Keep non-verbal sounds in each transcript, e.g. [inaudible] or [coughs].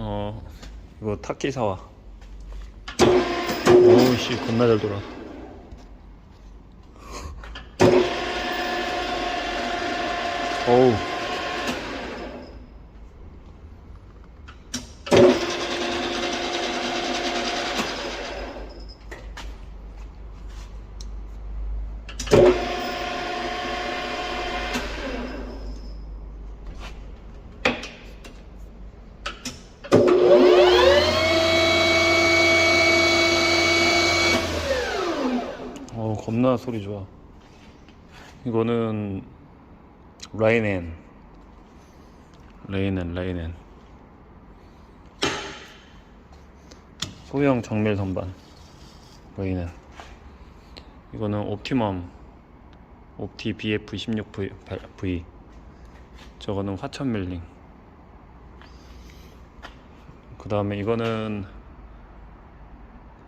어. 이거 타키 사와. 오우씨 겁나 잘 돌아. 어우 어 겁나 소리 좋아. 이거는 라이넨 레이넨 레이넨 소형 정밀 선반. 레이넨 이거는 옵티멈 옵티 BF16V 저거는 화천 밀링. 그 다음에 이거는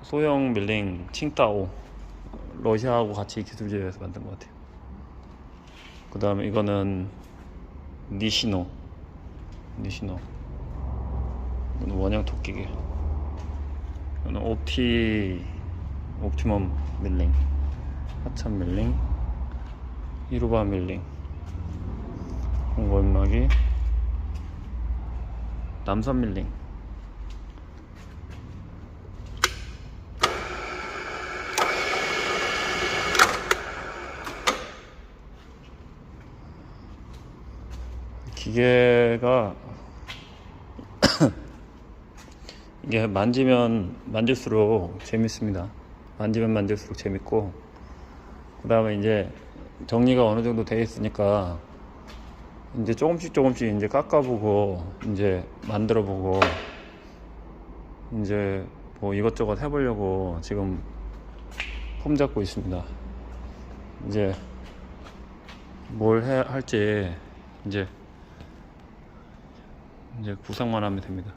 소형 밀링 칭따오 러시아하고 같이 기술 제휴해서 만든 것 같아요. 그 다음에 이거는 니시노, 니시노. 이거는 원형 토끼기. 이거는 옵티, 옵티멈 밀링, 하천 밀링, 이루바 밀링, 공고연막이, 남선 밀링. 기계가 [coughs] 이게 만지면 만질수록 재밌습니다. 만지면 만질수록 재밌고 그 다음에 이제 정리가 어느 정도 돼 있으니까 이제 조금씩 조금씩 이제 깎아보고 이제 만들어보고 이제 뭐 이것저것 해보려고 지금 폼 잡고 있습니다. 이제 뭘 해 할지 이제 이제 구상만 하면 됩니다.